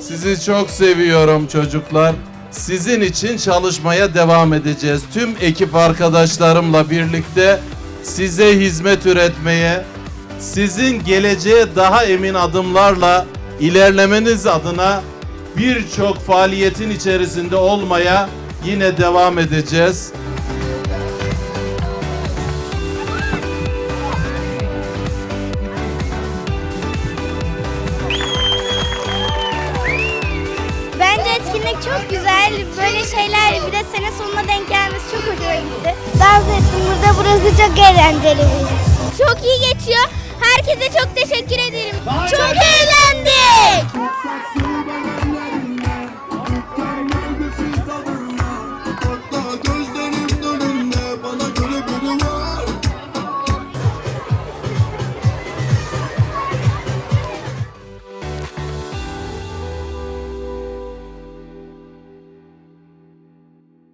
Sizi çok seviyorum çocuklar. Sizin için çalışmaya devam edeceğiz. Tüm ekip arkadaşlarımla birlikte size hizmet üretmeye, sizin geleceğe daha emin adımlarla ilerlemeniz adına birçok faaliyetin içerisinde olmaya yine devam edeceğiz. Etkinlik çok güzel. Böyle şeyler bir de sene sonuna denk gelmesi çok hoşuma gitti. Dans ettim burada. Burası çok eğlenceli. Çok iyi geçiyor. Herkese çok teşekkür ederim.